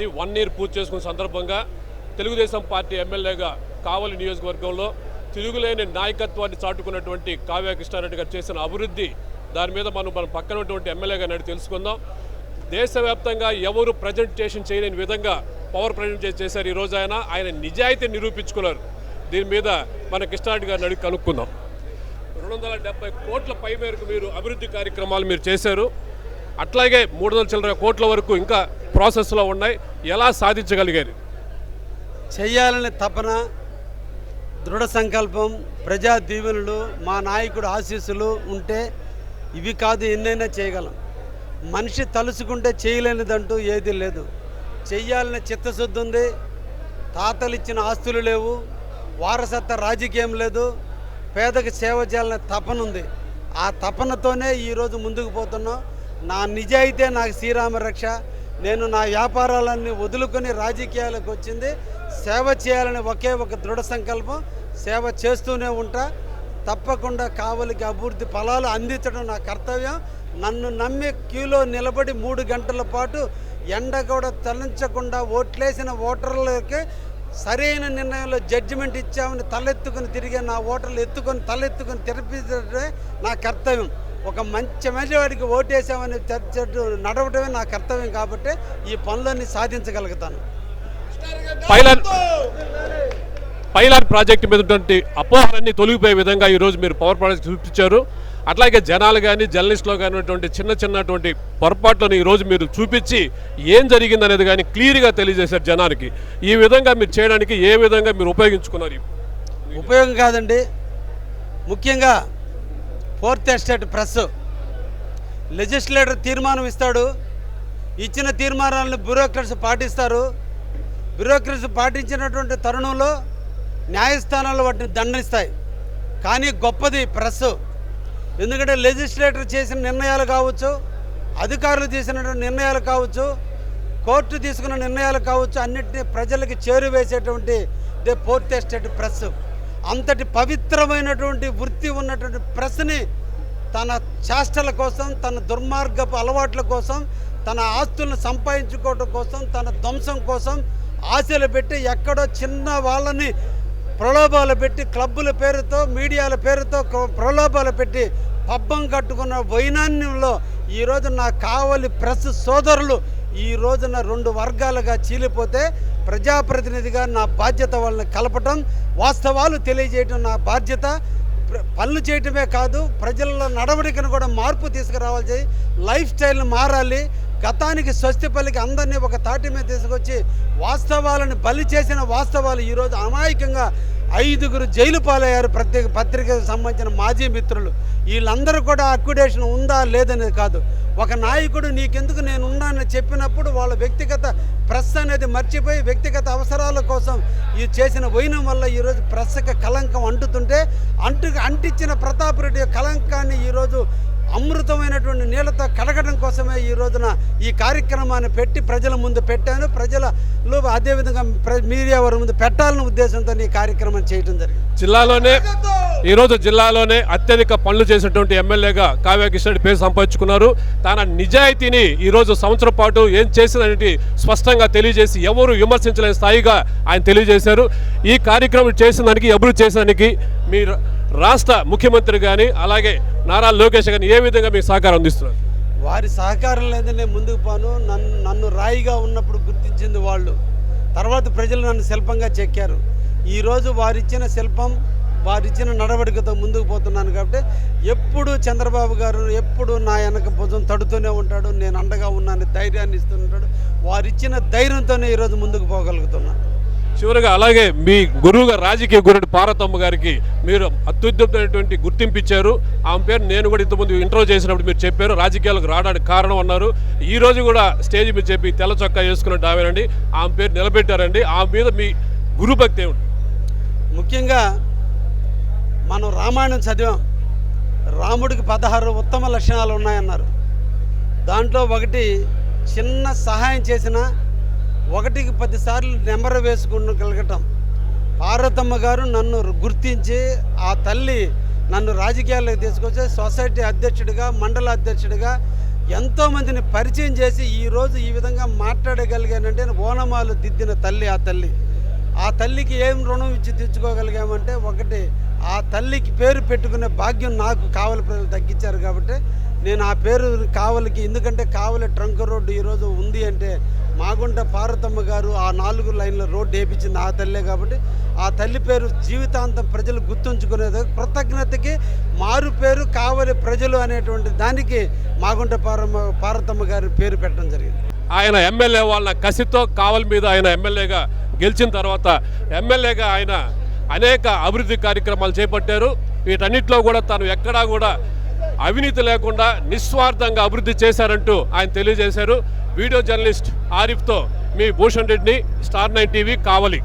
వచ్చి one year పూర్తి చేసుకున్న సందర్భంగా తెలుగుదేశం పార్టీ ఎమ్మెల్యేగా కావలి నియోజకవర్గంలో తిరుగులేని నాయకత్వాన్ని చాటుకున్నటువంటి కావ్య కృష్ణారెడ్డి గారు చేసిన అభివృద్ధి దాని మీద మనం మన పక్కన ఉన్నటువంటి ఎమ్మెల్యేగా నాడు తెలుసుకుందాం. దేశవ్యాప్తంగా ఎవరు ప్రజెంటేషన్ చేయలేని విధంగా పవర్ ప్రజెంట్ చేశారు ఈరోజు ఆయన. ఆయన నిజాయితీ నిరూపించుకున్నారు దీని మీద మన కృష్ణారెడ్డి గారిని అడిగి కనుక్కుందాం. రెండు వందల డెబ్బై కోట్ల పై మేరకు మీరు అభివృద్ధి కార్యక్రమాలు మీరు చేశారు. అట్లాగే మూడు వందల చిల్లర కోట్ల వరకు ఇంకా ప్రాసెస్లో ఉన్నాయి. ఎలా సాధించగలిగారు? చేయాలనే తపన దృఢ సంకల్పం ప్రజా దీవెనలు మా నాయకుడు ఆశీస్సులు ఉంటే ఇవి కాదు ఎన్నైనా చేయగలం. మనిషి తలుచుకుంటే చేయలేనిదంటూ ఏది లేదు. చెయ్యాలనే చిత్తశుద్ధి ఉంది. తాతలు ఇచ్చిన ఆస్తులు లేవు. వారసత్వ రాజకీయం లేదు. పేదకి సేవ చేయాలనే తపన ఉంది. ఆ తపనతోనే ఈరోజు ముందుకు పోతున్నాం. నా నిజాయితే నాకు శ్రీరామ రక్ష. నేను నా వ్యాపారాలన్నీ వదులుకొని రాజకీయాలకు వచ్చింది. సేవ చేయాలని ఒకే ఒక దృఢ సంకల్పం సేవ చేస్తూనే ఉంటా. తప్పకుండా కావలికి అభివృద్ధి ఫలాలు అందించడం నా కర్తవ్యం. నన్ను నమ్మి క్యూలో నిలబడి మూడు గంటల పాటు ఎండ కూడా తలంచకుండా ఓట్లేసిన ఓటర్లకి సరైన నిర్ణయంలో జడ్జిమెంట్ ఇచ్చామని తలెత్తుకుని తిరిగే నా ఓటర్లు ఎత్తుకొని తలెత్తుకొని తెరిపించడమే నా కర్తవ్యం. ఒక మంచి మంచి వాడికి ఓటేసామని చర్చ నడవడమే నా కర్తవ్యం కాబట్టి ఈ పనులన్నీ సాధించగలుగుతాను. పైలాన్ పైలాన్ ప్రాజెక్టు మీద ఉన్నటువంటి అపోహలన్నీ తొలగిపోయే విధంగా ఈరోజు మీరు పవర్ ప్రాజెక్ట్ చూపించారు అట్లాగే జనాలు కానీ జర్నలిస్టులు కానీ చిన్న చిన్నటువంటి పొరపాట్లను ఈరోజు మీరు చూపించి ఏం జరిగిందనేది కానీ క్లియర్గా తెలియజేశారు జనానికి. ఈ విధంగా మీరు చేయడానికి ఏ విధంగా మీరు ఉపయోగించుకున్నారు? ఉపయోగం కాదండి. ముఖ్యంగా ఫోర్త్ ఎస్టేట్ ప్రెస్ లెజిస్లేటర్ తీర్మానం ఇస్తాడు. ఇచ్చిన తీర్మానాలను బ్యూరోక్రట్స్ పాటిస్తారు. బ్యూరోక్రట్స్ పాటించినటువంటి తరుణంలో న్యాయస్థానాలు వాటిని దండనిస్తాయి. కానీ గొప్పది ప్రెస్ ఎందుకంటే లెజిస్లేటర్ చేసిన నిర్ణయాలు కావచ్చు అధికారులు తీసినటువంటి నిర్ణయాలు కావచ్చు కోర్టు తీసుకున్న నిర్ణయాలు కావచ్చు అన్నిటినీ ప్రజలకి చేరువేసేటువంటి దే ఫోర్త్ ఎస్టేట్ ప్రెస్ అంతటి పవిత్రమైనటువంటి వృత్తి ఉన్నటువంటి ప్రెస్ని తన చేష్టల కోసం తన దుర్మార్గపు అలవాట్ల కోసం తన ఆస్తులను సంపాదించుకోవడం కోసం తన ధ్వంసం కోసం ఆశలు పెట్టి ఎక్కడో చిన్న వాళ్ళని ప్రలోభాలు పెట్టి క్లబ్బుల పేరుతో మీడియాల పేరుతో ప్రలోభాలు పెట్టి పబ్బం కట్టుకున్న వైనాన్యంలో ఈరోజు నా కావలి ప్రెస్ సోదరులు ఈ రోజున రెండు వర్గాలుగా చీలిపోతే ప్రజాప్రతినిధిగా నా బాధ్యత వాళ్ళని కలపటం వాస్తవాలు తెలియజేయటం నా బాధ్యత. పనులు చేయటమే కాదు ప్రజల నడవడికను కూడా మార్పు తీసుకురావాలి. లైఫ్ స్టైల్ని మారాలి. గతానికి స్వస్తి పలికి అందరినీ ఒక తాటి మీద తీసుకొచ్చి వాస్తవాలను బలి చేసిన వాస్తవాలు ఈరోజు అమాయకంగా ఐదుగురు జైలు పాలయ్యారు. ప్రత్యేక పత్రికకు సంబంధించిన మాజీ మిత్రులు. వీళ్ళందరూ కూడా అక్విడేషన్ ఉందా లేదనేది కాదు. ఒక నాయకుడు నీకెందుకు నేను ఉన్నానని చెప్పినప్పుడు వాళ్ళ వ్యక్తిగత ప్రెస్ అనేది మర్చిపోయి వ్యక్తిగత అవసరాల కోసం ఈ చేసిన వైనం వల్ల ఈరోజు ప్రెస్కి కలంకం అంటుతుంటే అంటు అంటించిన ప్రతాప్ రెడ్డి కలంకాన్ని ఈరోజు అమృతమైనటువంటి నీళ్ళతో కడగడం కోసమే ఈ రోజున ఈ కార్యక్రమాన్ని పెట్టి ప్రజల ముందు పెట్టాను. ప్రజలలో అదేవిధంగా మీడియా వారి ముందు పెట్టాలనే ఉద్దేశంతో ఈ కార్యక్రమం చేయడం జరిగింది. జిల్లాలోనే ఈరోజు జిల్లాలోనే అత్యధిక పనులు చేసినటువంటి ఎమ్మెల్యేగా కావ్య కిషన్ పేరు సంపాదించుకున్నారు. తన నిజాయితీని ఈరోజు సంవత్సరం పాటు ఏం చేసిందనేది స్పష్టంగా తెలియజేసి ఎవరు విమర్శించలేని స్థాయిగా ఆయన తెలియజేశారు. ఈ కార్యక్రమం చేసిన దానికి అభివృద్ధి చేసేదానికి మీ రా- రాష్ట్ర ముఖ్యమంత్రి కానీ అలాగే నారా లోకేష్ కానీ ఏ విధంగా మీకు సహకారం అందిస్తున్నారు? వారి సహకారం లేదని నేను ముందుకు పోను. నన్ను నన్ను రాయిగా ఉన్నప్పుడు గుర్తించింది వాళ్ళు. తర్వాత ప్రజలు నన్ను శిల్పంగా చెక్కారు. ఈరోజు వారిచ్చిన శిల్పం వారిచ్చిన నడవడికతో ముందుకు పోతున్నాను కాబట్టి ఎప్పుడు చంద్రబాబు గారు ఎప్పుడు నా వెనక భుజం తడుతూనే ఉంటాడు. నేను అండగా ఉన్నాను ధైర్యాన్ని ఇస్తుంటాడు వారిచ్చిన ధైర్యంతోనే ఈరోజు ముందుకు పోగలుగుతున్నాను. చివరిగా అలాగే మీ గురువుగా రాజకీయ గురుడు పార్వతమ్మ గారికి మీరు అత్యున్నతమైనటువంటి గుర్తింపు ఇచ్చారు. ఆమె పేరు నేను కూడా ఇంతకుముందు ఇంట్రో చేసినప్పుడు మీరు చెప్పారు. రాజకీయాలకు రావడానికి కారణం అన్నారు. ఈ రోజు కూడా స్టేజ్ మీద చెప్పి తెల్ల చొక్కా వేసుకున్నట్టు ఆమెనండి ఆమె పేరు నిలబెట్టారండి. ఆమె మీద మీ గురుభక్తి ఏమిటి? ముఖ్యంగా మనం రామాయణం చదివాం. రాముడికి పదహారు ఉత్తమ లక్షణాలు ఉన్నాయన్నారు. దాంట్లో ఒకటి చిన్న సహాయం చేసిన ఒకటికి పదిసార్లు నెంబర్ వేసుకునగలగటం పార్వతమ్మ గారు నన్ను గుర్తించి ఆ తల్లి నన్ను రాజకీయాల్లోకి తీసుకొచ్చి సొసైటీ అధ్యక్షుడిగా మండల అధ్యక్షుడిగా ఎంతోమందిని పరిచయం చేసి ఈరోజు ఈ విధంగా మాట్లాడగలిగానంటే ఓనమాలు దిద్దిన తల్లి ఆ తల్లి. ఆ తల్లికి ఏం రుణం ఇచ్చి తెచ్చుకోగలిగామంటే ఒకటి ఆ తల్లికి పేరు పెట్టుకునే భాగ్యం నాకు కావలి ప్రజలు తగ్గించారు కాబట్టి నేను ఆ పేరు కావలికి ఎందుకంటే కావలి ట్రంక్ రోడ్డు ఈరోజు ఉంది అంటే మాగుంట పార్వతమ్మ గారు ఆ నాలుగు లైన్ల రోడ్డు వేయించింది ఆ తల్లే కాబట్టి ఆ తల్లి పేరు జీవితాంతం ప్రజలు గుర్తుంచుకునేది. కృతజ్ఞతకి మారు పేరు కావలి ప్రజలు అనేటువంటి దానికి మాగుంట పారమ్మ పార్వతమ్మ గారి పేరు పెట్టడం జరిగింది. ఆయన ఎమ్మెల్యే వాళ్ళ కసితో కావలి మీద ఆయన ఎమ్మెల్యేగా గెలిచిన తర్వాత ఎమ్మెల్యేగా ఆయన అనేక అభివృద్ధి కార్యక్రమాలు చేపట్టారు. వీటన్నిటిలో కూడా తను ఎక్కడా కూడా అవినీతి లేకుండా నిస్వార్థంగా అభివృద్ధి చేశారంటూ ఆయన తెలియజేశారు. వీడియో జర్నలిస్ట్ ఆరిఫ్తో మీ భూషణ్ రెడ్డిని స్టార్ నైన్ టీవీ కావలి.